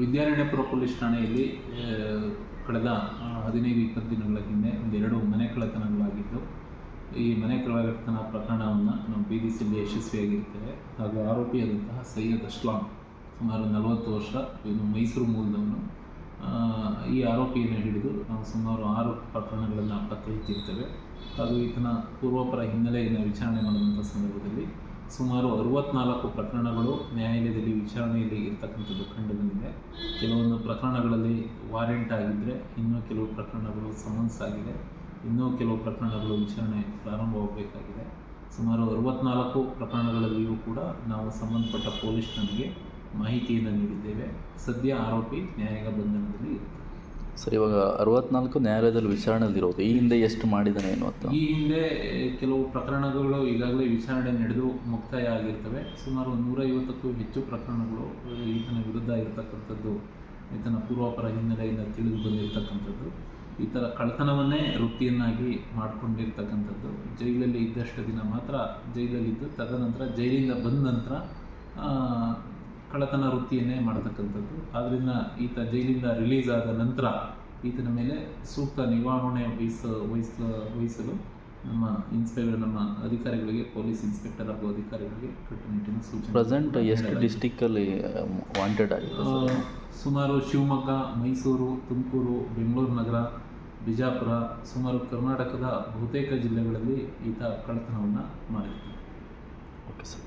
Vidyaranyapura police ಠಾಣೆಯಲ್ಲಿ ಕಳೆದ ಹದಿನೈದು, ಇಪ್ಪತ್ತು ದಿನಗಳ ಹಿಂದೆ ಒಂದೆರಡು ಮನೆ ಕಳ್ಳತನಗಳಾಗಿದ್ದು, ಈ ಮನೆ ಕಳ್ಳತನ ಪ್ರಕರಣವನ್ನು ನಾವು ಸಿಲ್ಲಿ ಯಶಸ್ವಿಯಾಗಿರ್ತೇವೆ. ಹಾಗೂ ಆರೋಪಿಯಾದಂತಹ ಸೈಯದ್ ಅಸ್ಲಾಂ, ಸುಮಾರು ನಲವತ್ತು ವರ್ಷ ಇವನು ಮೈಸೂರು ಮೂಲದವನು. ಈ ಆರೋಪಿಯನ್ನು ಹಿಡಿದು ನಾವು ಸುಮಾರು ಆರು ಪ್ರಕರಣಗಳನ್ನು ಪತ್ತೆ ಹಚ್ಚಿರ್ತೇವೆ. ಹಾಗೂ ಈತನ ಪೂರ್ವಪರ ಹಿನ್ನೆಲೆಯನ್ನು ವಿಚಾರಣೆ ಮಾಡುವಂಥ ಸಂದರ್ಭದಲ್ಲಿ ಸುಮಾರು ಅರವತ್ನಾಲ್ಕು ಪ್ರಕರಣಗಳು ನ್ಯಾಯಾಲಯದಲ್ಲಿ ವಿಚಾರಣೆಯಲ್ಲಿ ಇರತಕ್ಕಂಥದ್ದು ಕಂಡು ಬಂದಿದೆ. ಕೆಲವೊಂದು ಪ್ರಕರಣಗಳಲ್ಲಿ ವಾರೆಂಟ್ ಆಗಿದ್ದರೆ ಇನ್ನೂ ಕೆಲವು ಪ್ರಕರಣಗಳು ಸಮನ್ಸ್ ಆಗಿದೆ. ಇನ್ನೂ ಕೆಲವು ಪ್ರಕರಣಗಳು ವಿಚಾರಣೆ ಪ್ರಾರಂಭವಾಗಬೇಕಾಗಿದೆ. ಸುಮಾರು ಅರುವತ್ನಾಲ್ಕು ಪ್ರಕರಣಗಳಲ್ಲಿಯೂ ಕೂಡ ನಾವು ಸಂಬಂಧಪಟ್ಟ ಪೊಲೀಸ್ ಠಾಣೆಗೆ ಮಾಹಿತಿಯನ್ನು ನೀಡಿದ್ದೇವೆ. ಸದ್ಯ ಆರೋಪಿ ನ್ಯಾಯಾಂಗ ಬಂಧನದಲ್ಲಿ ಇರುತ್ತೆ ಸರ್, ಇವಾಗ ಅರವತ್ನಾಲ್ಕು ನ್ಯಾಯಾಲಯದಲ್ಲಿ ವಿಚಾರಣೆಯಲ್ಲಿರೋದು, ಈ ಹಿಂದೆ ಎಷ್ಟು ಮಾಡಿದ್ದಾನೆ ಏನು ಈ ಹಿಂದೆ ಕೆಲವು ಪ್ರಕರಣಗಳು ಈಗಾಗಲೇ ವಿಚಾರಣೆ ನಡೆದು ಮುಕ್ತಾಯ ಆಗಿರ್ತವೆ. ಸುಮಾರು ನೂರೈವತ್ತಕ್ಕೂ ಹೆಚ್ಚು ಪ್ರಕರಣಗಳು ಈತನ ವಿರುದ್ಧ ಇರತಕ್ಕಂಥದ್ದು, ಈತನ ಪೂರ್ವಾಪರ ಹಿನ್ನೆಲೆಯಿಂದ ತಿಳಿದು ಬಂದಿರತಕ್ಕಂಥದ್ದು. ಈ ಥರ ಕಳ್ಳತನವನ್ನೇ ವೃತ್ತಿಯನ್ನಾಗಿ ಮಾಡಿಕೊಂಡಿರ್ತಕ್ಕಂಥದ್ದು. ಜೈಲಲ್ಲಿ ಇದ್ದಷ್ಟು ದಿನ ಮಾತ್ರ, ಜೈಲಲ್ಲಿದ್ದು ತದನಂತರ ಜೈಲಿಂದ ಬಂದ ನಂತರ ಕಳ್ಳತನ ವೃತ್ತಿಯನ್ನೇ ಮಾಡತಕ್ಕಂಥದ್ದು. ಆದ್ದರಿಂದ ಈತ ಜೈಲಿಂದ ರಿಲೀಸ್ ಆದ ನಂತರ ಈತನ ಮೇಲೆ ಸೂಕ್ತ ನಿವಾರಣೆ ವಹಿಸ ವಹಿಸ ವಹಿಸಲು ನಮ್ಮ ಇನ್ಸ್ಪೆಕ್ಟರ್ ನಮ್ಮ ಅಧಿಕಾರಿಗಳಿಗೆ ಪೊಲೀಸ್ ಇನ್ಸ್ಪೆಕ್ಟರ್ ಹಾಗೂ ಅಧಿಕಾರಿಗಳಿಗೆ ಕಟ್ಟುನಿಟ್ಟಿನ ಸೂಚನೆ ಪ್ರೆಸೆಂಟ್ ಎಷ್ಟು. ಡಿಸ್ಟಿಕ್ಕಲ್ಲಿ ವಾಂಟೆಡ್ ಆಗಿದೆ ಸುಮಾರು ಶಿವಮೊಗ್ಗ ಮೈಸೂರು ತುಮಕೂರು ಬೆಂಗಳೂರು ನಗರ ಬಿಜಾಪುರ ಸುಮಾರು ಕರ್ನಾಟಕದ ಬಹುತೇಕ ಜಿಲ್ಲೆಗಳಲ್ಲಿ ಈತ ಕಳ್ಳತನವನ್ನು ಮಾಡಿರ್ತಾರೆ ಓಕೆ ಸರ್